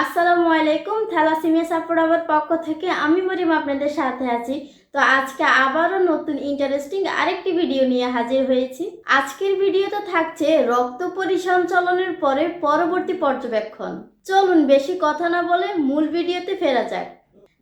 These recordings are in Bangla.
আসসালামু আলাইকুম, থ্যালাসিমিয়া সাপোর্ট আবার পক্ষ থেকে আমি মরিম আপনাদের সাথে আছি। তো আজকে আবারও নতুন ইন্টারেস্টিং আরেকটি ভিডিও নিয়ে হাজির হয়েছি। আজকের ভিডিওতে থাকছে রক্ত পরিসঞ্চালনের পরে পরবর্তী পর্যবেক্ষণ। চলুন বেশি কথা না বলে মূল ভিডিওতে ফেরা যাক।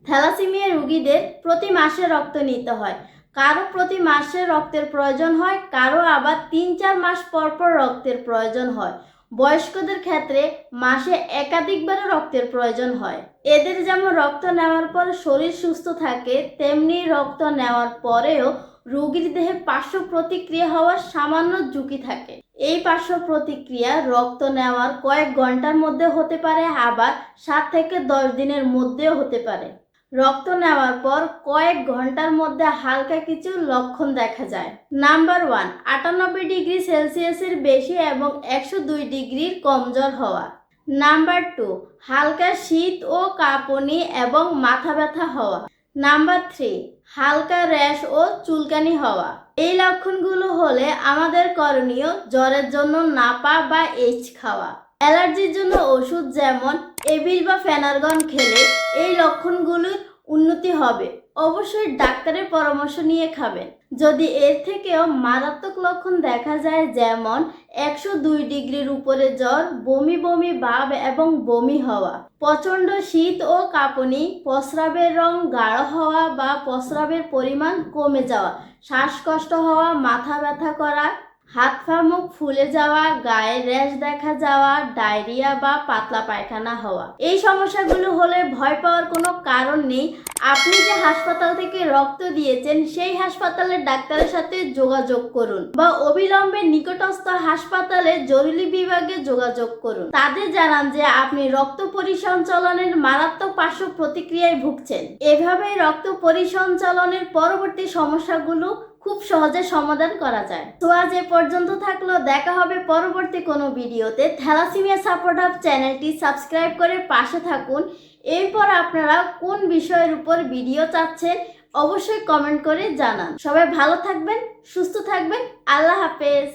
থ্যালাসিমিয়া রুগীদের প্রতি মাসে রক্ত নিতে হয়। কারও প্রতি মাসে রক্তের প্রয়োজন হয়, কারও আবার তিন চার মাস পর পর রক্তের প্রয়োজন হয়। বয়স্কদের ক্ষেত্রে মাসে একাধিকবারও রক্তের প্রয়োজন হয়। এদের যেমন রক্ত নেওয়ার পর শরীর সুস্থ থাকে, তেমনি রক্ত নেওয়ার পরেও রোগীর দেহে পার্শ্ব প্রতিক্রিয়া হওয়ার সামান্য ঝুঁকি থাকে। এই পার্শ্ব প্রতিক্রিয়া রক্ত নেওয়ার কয়েক ঘণ্টার মধ্যে হতে পারে, আবার সাত থেকে দশ দিনের মধ্যেও হতে পারে। রক্ত নেওয়ার পর কয়েক ঘণ্টার মধ্যে হালকা কিছু লক্ষণ দেখা যায়। নাম্বার ওয়ান, আটানব্বই ডিগ্রি সেলসিয়াসের বেশি এবং একশো দুই ডিগ্রির কম জ্বর হওয়া। নাম্বার টু, হালকা শীত ও কাঁপুনি এবং মাথা ব্যথা হওয়া। নাম্বার থ্রি, হালকা র্যাশ ও চুলকানি হওয়া। এই লক্ষণগুলো হলে আমাদের করণীয় জ্বরের জন্য নাপা বা এইচ খাওয়া। অ্যালার্জির জন্য ওষুধ যেমন এবিল বা ফেনারগন খেলে এই লক্ষণগুলোর উন্নতি হবে। অবশ্যই ডাক্তারের পরামর্শ নিয়ে খাবেন। যদি এর থেকেও মারাত্মক লক্ষণ দেখা যায় যেমন একশো দুই ডিগ্রির উপরে জ্বর, বমি বমি ভাব এবং বমি হওয়া, প্রচণ্ড শীত ও কাঁপুনি, প্রস্রাবের রং গাঢ় হওয়া বা প্রস্রাবের পরিমাণ কমে যাওয়া, শ্বাসকষ্ট হওয়া, মাথা ব্যথা করা হাত পা মুখ ফুলে যাওয়া, গায়ে র্যাশ দেখা যাওয়া, ডায়রিয়া বা পাতলা পায়খানা হওয়া। এই সমস্যাগুলো হলে ভয় পাওয়ার কোনো কারণ নেই। আপনি যে হাসপাতাল থেকে রক্ত দিয়েছেন, সেই হাসপাতালের ডাক্তারের সাথে যোগাযোগ করুন বা অবিলম্বে নিকটস্থ হাসপাতালে জরুরি বিভাগে যোগাযোগ করুন। তাদের জানান যে আপনি রক্ত পরিসঞ্চালনের মারাত্মক পার্শ্ব প্রতিক্রিয়ায় ভুগছেন। এভাবেই রক্ত পরিসঞ্চালনের পরবর্তী সমস্যাগুলো খুব সহজে সমাধান করা যায়। তো আজ এ পর্যন্ত থাকল, দেখা হবে পরবর্তী কোনো ভিডিওতে। থ্যালাসিমিয়া সাপোর্ট আপ চ্যানেলটি সাবস্ক্রাইব করে পাশে থাকুন। এরপর আপনারা কোন বিষয়ের উপর ভিডিও চাচ্ছেন, অবশ্যই কমেন্ট করে জানান। সবাই ভালো থাকবেন, সুস্থ থাকবেন। আল্লাহ হাফেজ।